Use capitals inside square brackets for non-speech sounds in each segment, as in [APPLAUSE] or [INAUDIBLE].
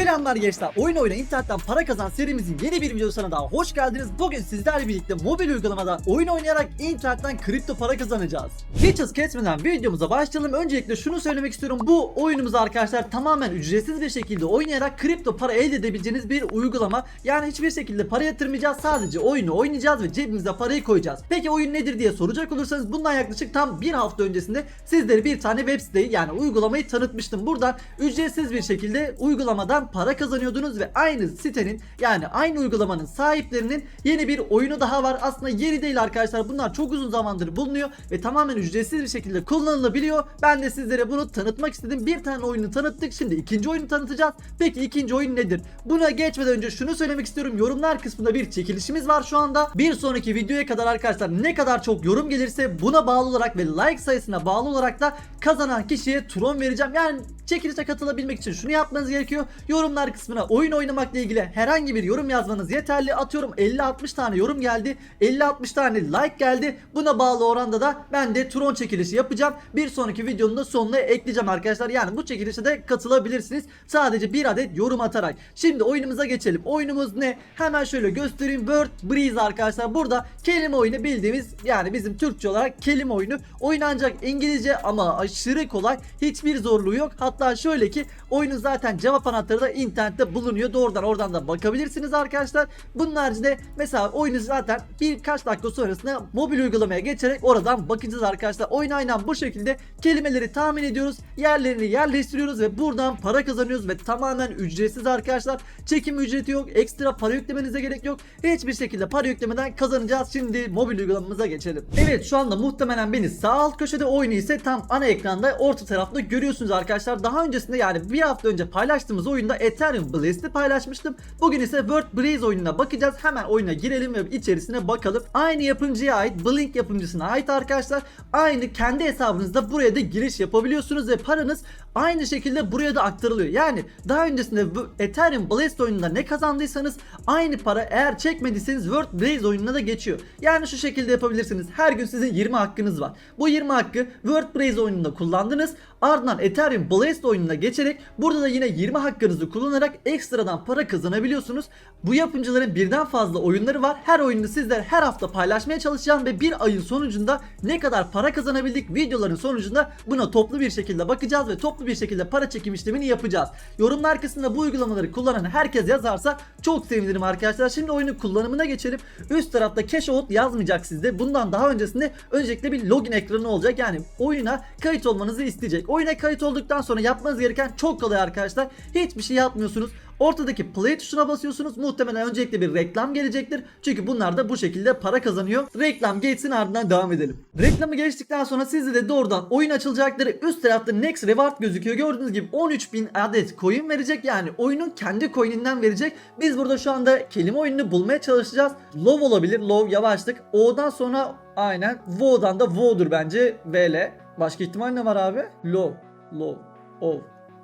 Selamlar gençler. Oyun oyna internetten para kazan serimizin yeni bir videosuna daha hoş geldiniz. Bugün sizlerle birlikte mobil uygulamadan oyun oynayarak internetten kripto para kazanacağız. Hiç hız kesmeden videomuza başlayalım. Öncelikle şunu söylemek istiyorum. Bu oyunumuz arkadaşlar tamamen ücretsiz bir şekilde oynayarak kripto para elde edebileceğiniz bir uygulama. Yani hiçbir şekilde para yatırmayacağız. Sadece oyunu oynayacağız ve cebimize parayı koyacağız. Peki oyun nedir diye soracak olursanız bundan yaklaşık tam bir hafta öncesinde sizlere bir tane web siteyi yani uygulamayı tanıtmıştım. Buradan ücretsiz bir şekilde uygulamadan para kazanıyordunuz ve aynı sitenin yani aynı uygulamanın sahiplerinin yeni bir oyunu daha var. Aslında yeni değil arkadaşlar. Bunlar çok uzun zamandır bulunuyor ve tamamen ücretsiz bir şekilde kullanılabiliyor. Ben de sizlere bunu tanıtmak istedim. Bir tane oyunu tanıttık. Şimdi ikinci oyunu tanıtacağız. Peki ikinci oyun nedir? Buna geçmeden önce şunu söylemek istiyorum. Yorumlar kısmında bir çekilişimiz var şu anda. Bir sonraki videoya kadar arkadaşlar ne kadar çok yorum gelirse buna bağlı olarak ve like sayısına bağlı olarak da kazanan kişiye Tron vereceğim. Yani çekilişe katılabilmek için şunu yapmanız gerekiyor. Yorumlar kısmına oyun oynamakla ilgili herhangi bir yorum yazmanız yeterli. Atıyorum 50-60 tane yorum geldi. 50-60 tane like geldi. Buna bağlı oranda da ben de Tron çekilişi yapacağım. Bir sonraki videonun da sonuna ekleyeceğim arkadaşlar. Yani bu çekilişe de katılabilirsiniz. Sadece bir adet yorum atarak. Şimdi oyunumuza geçelim. Oyunumuz ne? Hemen şöyle göstereyim. Word Breeze arkadaşlar. Burada kelime oyunu bildiğimiz yani bizim Türkçe olarak kelime oyunu. Oyun ancak İngilizce ama aşırı kolay. Hiçbir zorluğu yok. Hatta şöyle ki oyunun zaten cevap anahtarı da internette bulunuyor. Doğrudan oradan da bakabilirsiniz arkadaşlar. Bunun haricinde mesela oyunu zaten birkaç dakika sonrasında mobil uygulamaya geçerek oradan bakacağız arkadaşlar. Oyun aynen bu şekilde kelimeleri tahmin ediyoruz. Yerlerini yerleştiriyoruz ve buradan para kazanıyoruz ve tamamen ücretsiz arkadaşlar. Çekim ücreti yok. Ekstra para yüklemenize gerek yok. Hiçbir şekilde para yüklemeden kazanacağız. Şimdi mobil uygulamamıza geçelim. Evet şu anda muhtemelen beni sağ alt köşede oyunu ise tam ana ekranda orta tarafta görüyorsunuz arkadaşlar. Daha öncesinde yani bir hafta önce paylaştığımız oyunda Ethereum Blast'i paylaşmıştım. Bugün ise Word Breeze oyununa bakacağız. Hemen oyuna girelim ve içerisine bakalım. Aynı yapımcıya ait, Blink yapımcısına ait arkadaşlar. Aynı kendi hesabınızda buraya da giriş yapabiliyorsunuz ve paranız aynı şekilde buraya da aktarılıyor. Yani daha öncesinde bu Ethereum Blast oyununda ne kazandıysanız aynı para eğer çekmediyseniz Word Blaze oyununa da geçiyor. Yani şu şekilde yapabilirsiniz. Her gün sizin 20 hakkınız var. Bu 20 hakkı Word Blaze oyununda kullandınız. Ardından Ethereum Blast oyununa geçerek burada da yine 20 hakkınızı kullanarak ekstradan para kazanabiliyorsunuz. Bu yapımcıların birden fazla oyunları var. Her oyunu sizler her hafta paylaşmaya çalışacağım ve bir ayın sonucunda ne kadar para kazanabildik videoların sonucunda buna toplu bir şekilde bakacağız ve toplu bir şekilde para çekim işlemini yapacağız. Yorumlar kısmında bu uygulamaları kullanan herkes yazarsa çok sevinirim arkadaşlar. Şimdi oyunun kullanımına geçelim. Üst tarafta cash out yazmayacak sizde. Bundan daha öncesinde öncelikle bir login ekranı olacak. Yani oyuna kayıt olmanızı isteyecek. Oyuna kayıt olduktan sonra yapmanız gereken çok kolay arkadaşlar. Hiçbir şey yapmıyorsunuz. Ortadaki play tuşuna basıyorsunuz. Muhtemelen öncelikle bir reklam gelecektir. Çünkü bunlar da bu şekilde para kazanıyor. Reklam geçsin ardından devam edelim. Reklamı geçtikten sonra sizde de doğrudan oyun açılacakları üst tarafta Next Reward gözüküyor. Gördüğünüz gibi 13.000 adet coin verecek. Yani oyunun kendi coininden verecek. Biz burada şu anda kelime oyununu bulmaya çalışacağız. Low olabilir. Low yavaşlık. O'dan sonra aynen. Wo'dan da Wo'dur bence. VL. Başka ihtimal ne var abi? Low. Low. O.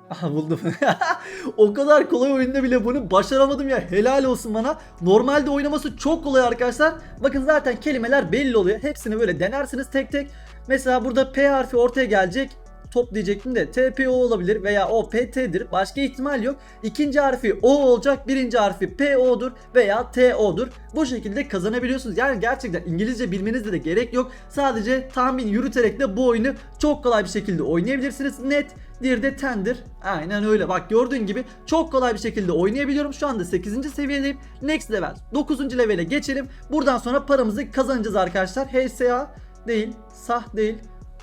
Aha buldum. [LAUGHS] o kadar kolay oyunda bile bunu başaramadım ya. Helal olsun bana. Normalde oynaması çok kolay arkadaşlar. Bakın zaten kelimeler belli oluyor. Hepsini böyle denersiniz tek tek. Mesela burada P harfi ortaya gelecek. Top diyecektim de TPO olabilir veya o PT'dir. Başka ihtimal yok. İkinci harfi O olacak. Birinci harfi PO'dur veya TO'dur. Bu şekilde kazanabiliyorsunuz. Yani gerçekten İngilizce bilmenizde de gerek yok. Sadece tahmin yürüterek de bu oyunu çok kolay bir şekilde oynayabilirsiniz. Net bir de tender. Aynen öyle. Bak gördüğün gibi çok kolay bir şekilde oynayabiliyorum. Şu anda 8. seviyedeyim. Next level. 9. levele geçelim. Buradan sonra paramızı kazanacağız arkadaşlar. HSA değil. Sah değil.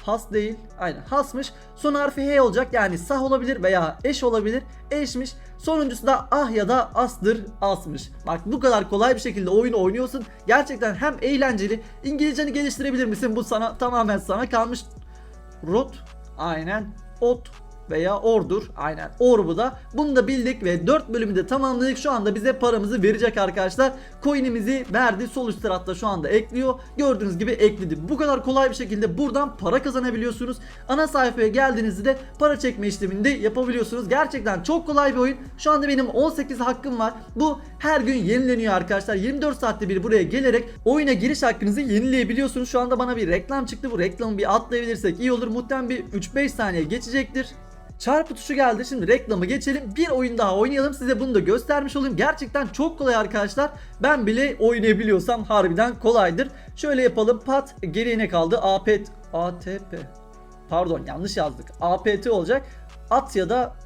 Has değil. Aynen hasmış. Son harfi H olacak. Yani sah olabilir veya eş olabilir. Eşmiş. Sonuncusu da ah ya da asdır asmış. Bak bu kadar kolay bir şekilde oyunu oynuyorsun. Gerçekten hem eğlenceli. İngilizceni geliştirebilir misin? Bu sana tamamen sana kalmış. Rot. Aynen. Ot veya ordur. Aynen orbu da. Bunu da bildik ve 4 bölümü de tamamladık. Şu anda bize paramızı verecek arkadaşlar. Coin'imizi verdi. Sol üst tarafta şu anda ekliyor. Gördüğünüz gibi ekledi. Bu kadar kolay bir şekilde buradan para kazanabiliyorsunuz. Ana sayfaya geldiğinizde de para çekme işlemini de yapabiliyorsunuz. Gerçekten çok kolay bir oyun. Şu anda benim 18 hakkım var. Bu her gün yenileniyor arkadaşlar. 24 saatte bir buraya gelerek oyuna giriş hakkınızı yenileyebiliyorsunuz. Şu anda bana bir reklam çıktı. Bu reklamı bir atlayabilirsek iyi olur. Muhtemelen bir 3-5 saniye geçecektir. Çarpı tuşu geldi. Şimdi reklamı geçelim. Bir oyun daha oynayalım. Size bunu da göstermiş olayım. Gerçekten çok kolay arkadaşlar. Ben bile oynayabiliyorsam harbiden kolaydır. Şöyle yapalım. Pat geriye ne kaldı? APT ATP. Pardon yanlış yazdık. APT olacak. At ya da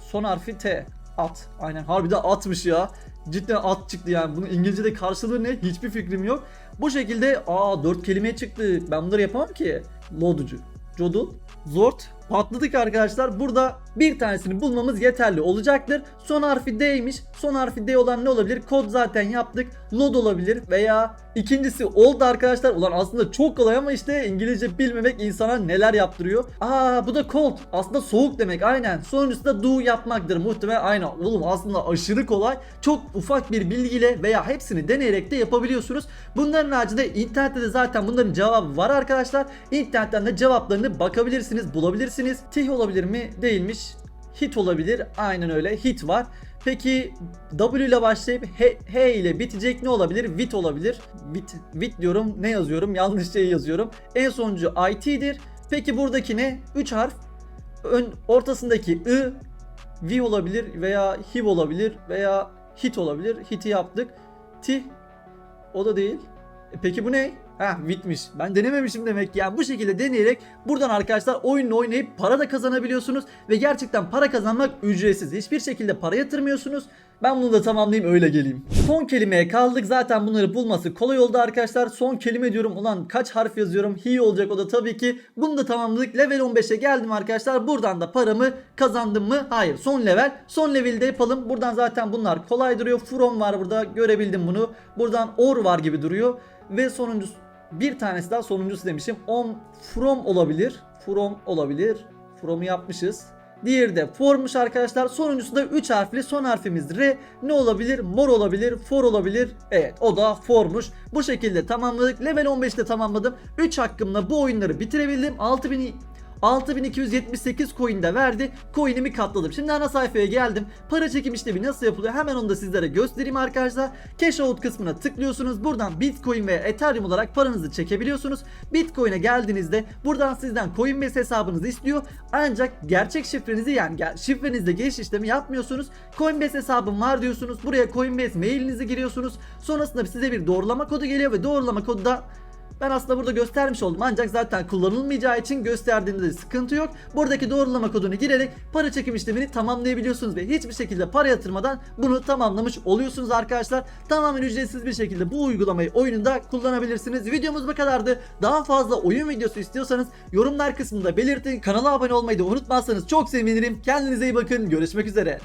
son harfi T. At. Aynen harbiden atmış ya. Cidden at çıktı yani. Bunun İngilizce'de karşılığı ne? Hiçbir fikrim yok. Bu şekilde aa 4 kelime çıktı. Ben bunları yapamam ki. Loducu. Jodul. Zort. Patladık arkadaşlar. Burada bir tanesini bulmamız yeterli olacaktır. Son harfi D'ymiş. Son harfi D olan ne olabilir? Kod zaten yaptık. Load olabilir veya ikincisi oldu arkadaşlar. Ulan aslında çok kolay ama işte İngilizce bilmemek insana neler yaptırıyor. Aa bu da cold. Aslında soğuk demek aynen. Sonuncusu da do yapmaktır muhtemelen. Aynen oğlum aslında aşırı kolay. Çok ufak bir bilgiyle veya hepsini deneyerek de yapabiliyorsunuz. Bunların haricinde internette de zaten bunların cevabı var arkadaşlar. İnternetten de cevaplarını bakabilirsiniz, bulabilirsiniz. Tih olabilir mi? Değilmiş. Hit olabilir. Aynen öyle. Hit var. Peki W ile başlayıp H, H ile bitecek ne olabilir? Vit olabilir. Vit, vit diyorum. Ne yazıyorum? Yanlış şey yazıyorum. En sonuncu IT'dir. Peki buradaki ne? 3 harf. Ön, ortasındaki I V olabilir veya HIV olabilir veya hit olabilir. Hit'i yaptık. T o da değil. E peki bu ne? Ha bitmiş. Ben denememişim demek. Yani bu şekilde deneyerek buradan arkadaşlar oyunu oynayıp para da kazanabiliyorsunuz. Ve gerçekten para kazanmak ücretsiz. Hiçbir şekilde para yatırmıyorsunuz. Ben bunu da tamamlayayım öyle geleyim. Son kelimeye kaldık. Zaten bunları bulması kolay oldu arkadaşlar. Son kelime diyorum. Ulan kaç harf yazıyorum? Hi olacak o da tabii ki. Bunu da tamamladık. Level 15'e geldim arkadaşlar. Buradan da paramı kazandım mı? Hayır. Son level. Son levelde yapalım. Buradan zaten bunlar kolay duruyor. From var burada. Görebildim bunu. Buradan or var gibi duruyor. Ve sonuncusu bir tanesi daha sonuncusu demişim. On from olabilir. From olabilir. From'u yapmışız. Diğeri de formuş arkadaşlar. Sonuncusu da 3 harfli. Son harfimiz R. Ne olabilir? Mor olabilir. For olabilir. Evet o da formuş. Bu şekilde tamamladık. Level 15'te tamamladım. 3 hakkımla bu oyunları bitirebildim. 6000 6278 coin de verdi. Coin'imi katladım. Şimdi ana sayfaya geldim. Para çekim işlemi nasıl yapılıyor? Hemen onu da sizlere göstereyim arkadaşlar. Cash out kısmına tıklıyorsunuz. Buradan Bitcoin ve Ethereum olarak paranızı çekebiliyorsunuz. Bitcoin'e geldiğinizde buradan sizden Coinbase hesabınızı istiyor. Ancak gerçek şifrenizi yani şifrenizde giriş işlemi yapmıyorsunuz. Coinbase hesabım var diyorsunuz. Buraya Coinbase mailinizi giriyorsunuz. Sonrasında size bir doğrulama kodu geliyor ve doğrulama kodu da ben aslında burada göstermiş oldum ancak zaten kullanılmayacağı için gösterdiğimde de sıkıntı yok. Buradaki doğrulama kodunu girerek para çekim işlemini tamamlayabiliyorsunuz ve hiçbir şekilde para yatırmadan bunu tamamlamış oluyorsunuz arkadaşlar. Tamamen ücretsiz bir şekilde bu uygulamayı oyununda kullanabilirsiniz. Videomuz bu kadardı. Daha fazla oyun videosu istiyorsanız yorumlar kısmında belirtin. Kanala abone olmayı da unutmazsanız çok sevinirim. Kendinize iyi bakın. Görüşmek üzere.